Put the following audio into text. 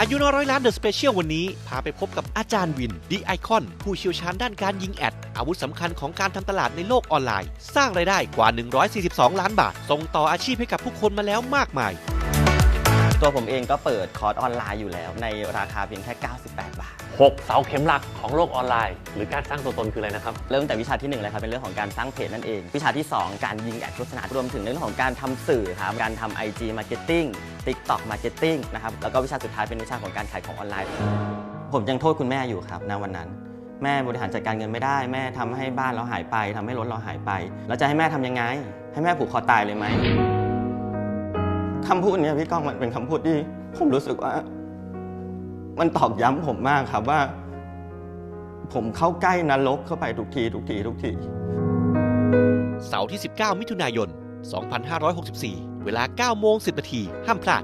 อายุน้อยร้อยล้านเดอะสเปเชียลวันนี้ พาไปพบกับอาจารย์วินดีไอคอนผู้เชี่ยวชาญด้านการยิงแอด อาวุธสำคัญของการทำตลาดในโลกออนไลน์ สร้างรายได้กว่า 142 ล้านบาท ส่งต่ออาชีพให้กับผู้คนมาแล้วมากมาย ตัวผมเองก็เปิดคอร์สออนไลน์อยู่แล้ว ในราคาเพียงแค่ 98 บาท 6 เสาเข็มหลักของโลกออนไลน์ หรือการสร้างตัวตนคืออะไรนะครับ เริ่มแต่วิชาที่1เลยครับเป็นเรื่องของการสร้างเพจนั่นเอง วิชาที่ 2 การยิงแอดโฆษณารวมถึงเรื่องของการทำสื่อครับการทำ IG Marketing TikTok Marketing นะครับแล้วก็วิชาสุดท้ายเป็นวิชาของการขายของออนไลน์ ผมยังโทษคุณแม่อยู่ครับณวันนั้น แม่บริหารจัดการเงินไม่ได้ แม่ทำให้บ้านเราหายไปทำให้รถเราหายไป แล้วจะให้แม่ทำยังไง ให้แม่ผูกคอตายเลยไหมคำพูดเนี้ยพี่ก้องมันเป็นคำพูดที่ผมรู้สึกว่า มันตอกย้ำผมมากครับว่า ผมเข้าใกล้นรกเข้าไปทุกที ทุกที ทุกที เสาร์ที่ 19 มิถุนายน 2564 เวลา 9 โมง 10 นาที ห้ามพลาด